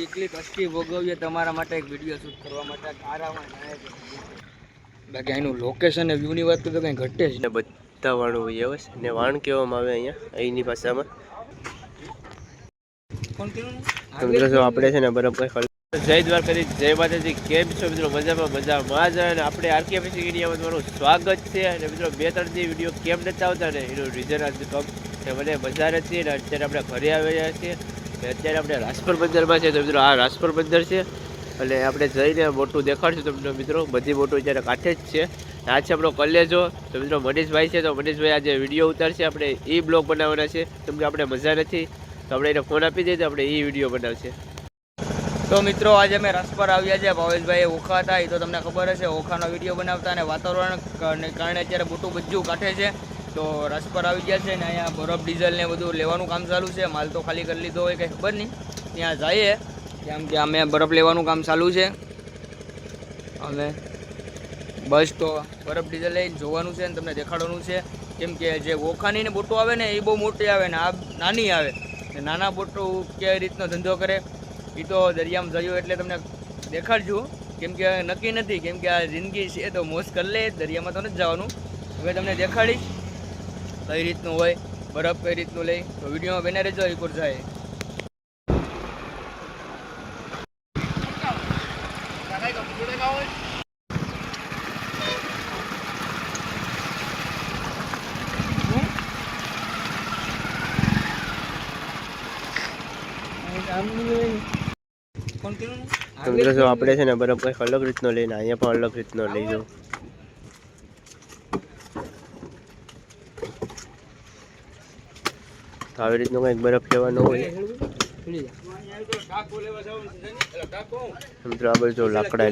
એકલી કષ્ટી ભોગવીએ તમારા માટે એક વીડિયો શૂટ કરવા માટે આરામાં બાકી એનું લોકેશન ને વ્યૂની વાત તો કંઈ ઘટે જ ને બધા વાણું હોય બસ ને વાણ કહેવામાં આવે અહીંયા અહીંની ભાષામાં. જો આપણે છે ને બરાબર જય દ્વારકાધીશ જય માતાજી કેમ છો મિત્રો? મજામાં મજામાં. જ અને આપણે આરકે પીસી એરિયામાં તમારું સ્વાગત છે. અને મિત્રો બે ત્રણ દી વીડિયો કેમ નથી આવતા ને એનું રીઝન આજ કમ કે મને મજા નથી અને અત્યારે આપણે ઘરે આવ્યા છીએ ને અત્યારે આપણે રાજપર બંદરમાં છે તો મિત્રો આ રાજપર બંદર છે. અને આપણે જઈને મોટું દેખાડશું તમને મિત્રો બધી મોટું અત્યારે કાંઠે જ છે. આ છે આપણો કલેજો. તો મિત્રો, મનીષભાઈ છે તો મનીષભાઈ આજે વીડિયો ઉતારશે. આપણે એ બ્લોગ બનાવવાના છે. કેમ કે આપણે મજા નથી. તો આપણે એને ફોન આપી દઈએ તો આપણે એ વીડિયો બનાવશે. તો મિત્રો, આજે અમે રસપર આવ્યા છે. ભાવેશભાઈ ઓખા હતા. એ તો તમને ખબર હશે, ઓખાનો વીડિયો બનાવતા અને વાતાવરણ કારણે કારણે અત્યારે મોટું બધું કાઢે છે. તો રસ પર આવી ગયા છે ને અહીંયા બરફ, ડીઝલ ને બધું લેવાનું કામ ચાલુ છે. માલ તો ખાલી કરી લીધો હોય કંઈ ખબર નહીં. ત્યાં જઈએ. કેમ કે અમે બરફ લેવાનું કામ ચાલુ છે. અમે બસ તો બરફ, ડીઝલ લઈને જોવાનું છે ને તમને દેખાડવાનું છે. કેમ કે જે ઓખાની ને બોટો આવે ને એ બહુ મોટી આવે ને આ નાની આવે. ને નાના બોટો કઈ રીતનો ધંધો કરે એ તો દરિયામાં જયું એટલે તમને દેખાડજો. કેમ કે નક્કી નથી. કેમ કે આ જિંદગી છે તો મોજ કરી લે. દરિયામાં તો નથી જવાનું. હવે તમને દેખાડીશ. કઈ રીતનું હોય, બરફ કઈ રીતનું લઈ તો વિડીયોમાં બને રહેજો, એક જાય. આપણે છે ને બરફ કંઈક અલગ રીતનો લઈને, અહીંયા પણ અલગ રીતનો લઈ જાઉં તો આવી રીતનો કંઈક બરફ લેવાનો હોય. મિત્રો, આ બધું લાકડા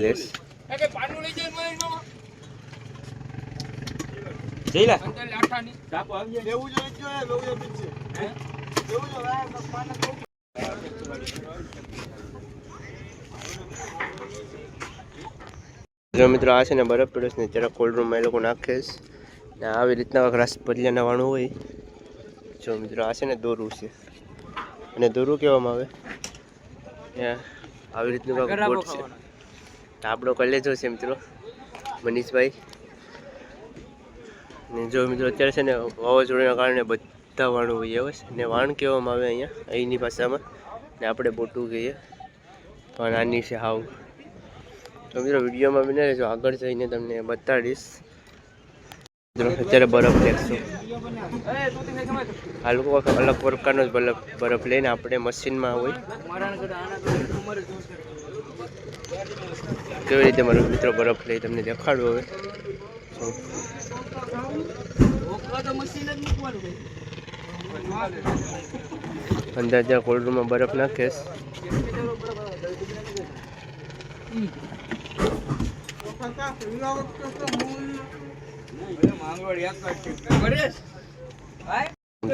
જો મિત્રો, આ છે ને બરફ પડે છે ને જરા કોલ્ડ રૂમમાં એ લોકો નાખે ને આવી રીતના રસ રાસ પર્યા હોય. જો મિત્રો આ છે ને દોરું છે. અને દોરું કહેવામાં આવે. આવી રીતનું કાંઈક બોટ છે. આપણો કલેજો છે મિત્રો. મનીષભાઈ. ને જો મિત્રો અત્યારે છે ને વાવાઝોડાના કારણે બધા વાણું હોય છે. ને વાણ કહેવામાં આવે અહીંયા અહીંની ભાષામાં. ને આપણે બોટું કહીએ. પણ આની છે હાવ. તો મિત્રો વિડીયોમાં બને રહેજો. આગળ જઈને તમને બતાડીશ. મિત્રો અત્યારે બરફ દેખશું આ લોકો અલગ પ્રકારનો જ બરફ બરફ લઈને આપણે મશીનમાં હોય કેવી રીતે મારો મિત્રો બરફ લઈ તમને દેખાડું હવે. અંદર જ્યાં કોલ્ડરૂમમાં બરફ નાખીશ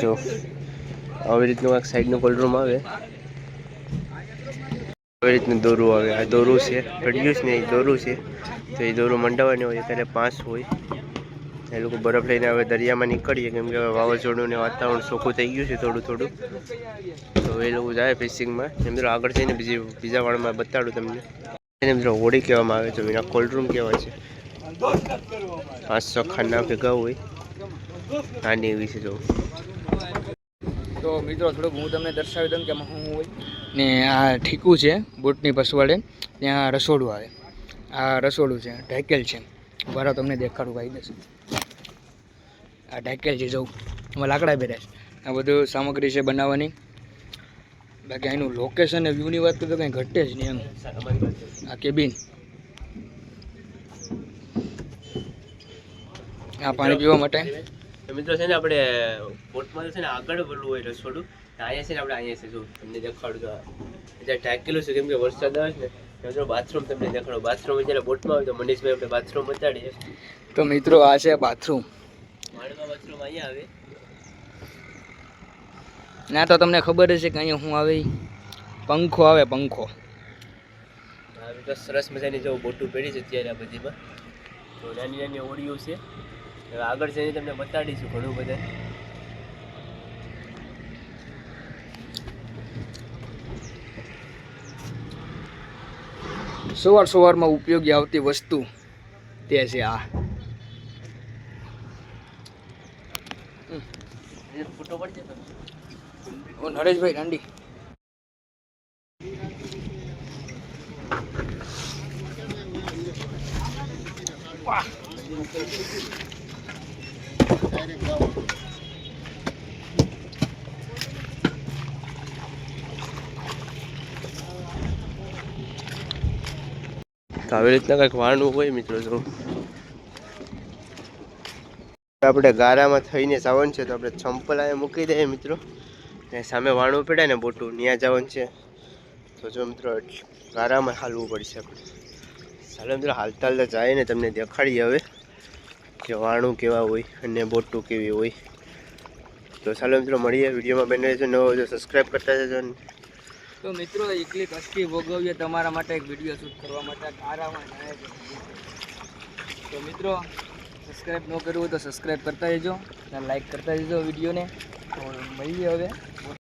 જો, આવી રીતનું એક સાઈડનું કોલ્ડ રૂમ આવે. આવી રીતનું દોરું આવે. આ દોરું છે પડ્યું છે ને એ દોરું છે. તો એ દોરું મંડાવવાની હોય ત્યારે પાંચ હોય. એ લોકો બરફ લઈને હવે દરિયામાં નીકળીએ, કેમ કે વાવાઝોડું ને વાતાવરણ ચોખ્ખું થઈ ગયું છે થોડું થોડું. તો એ લોકો જાય ફિશિંગમાં એમ જો આગળ જઈને બીજી, બીજા વાળમાં બતાડું તમને. એને મિત્રો હોડી કહેવામાં આવે છે, એના કોલ્ડરૂમ કહેવાય છે. પાંચ છ ખાના ભેગા હોય નાની એવી છે જો તો મિત્રો, થોડુંક હું તમને દર્શાવી દઉં કે હું હોય. ને આ ઠીકું છે, બોટની પસવાડે ત્યાં રસોડું આવે. આ રસોડું છે, ઢેકેલ છે. બરાબર તમને દેખાડું, ભાઈ દેશે આ ઢેકેલ છે જવું એમાં લાકડા બેરે છે. આ બધું સામગ્રી છે બનાવવાની. બાકી એનું લોકેશન ને વ્યૂની વાત તો કંઈ ઘટે જ નહીં એમ. આ કેબિન આ પાણી પીવા માટે. મિત્રો છે ને આપણે બોટમાં છે ને આગળ પેલું હોય રસોડું અહીંયા છે ને આપણે અહીંયા છે જો તમને દેખાડું તો ટાંકેલું છે કેમ કે વરસાદ આવે છે ને મિત્રો બાથરૂમ તમને દેખાડો. બાથરૂમ જ્યારે બોટમાં આવે તો મનીષભાઈ આપણે બાથરૂમ બતાડીએ. તો મિત્રો આ છે બાથરૂમ વાડમાં બાથરૂમ અહીંયા આવે. ના તો તમને ખબર હશે કે અહીંયા હું આવે પંખો આવે પંખો. સરસ મજાની જો બોટું પડી છે અત્યારે આ બધીમાં. તો નાની નાની ઓળીઓ છે. હવે આગળ જઈને તમને બતાડીશું ઘણું બધા. સવાર સવારમાં ઉપયોગી આવતી વસ્તુ તે છે આ. નરેશભાઈ દાંડી વાહ. આવી રીતના કંઈક વાણું હોય મિત્રો જો. આપણે ગારામાં થઈને જવાનું છે, તો આપણે ચંપલ અહીંયા મૂકી દઈએ મિત્રો. ને સામે વાણું પડે ને બોટું ત્યાં જવાનું છે. તો જો મિત્રો, ગારામાં હાલવું પડશે આપણે. ચાલો મિત્રો હાલતા હાલતા જાય ને તમને દેખાડીએ હવે. કે વાણું કેવા હોય, અને બોટું કેવી હોય. તો ચાલો મિત્રો, મળીએ વિડીયોમાં બને રહેજો, નવો જો સબસ્ક્રાઈબ કરતા જજો તો મિત્રો, એકલી કષ્ટી ભોગવીએ તમારા માટે એક વીડિયો શૂટ કરવા માટે આરામાં જાય તો મિત્રો સબસ્ક્રાઈબ ન કરવું તો સબસ્ક્રાઈબ કરતા જજો અને લાઈક કરતા જજો વિડીયોને. તો મળીએ હવે.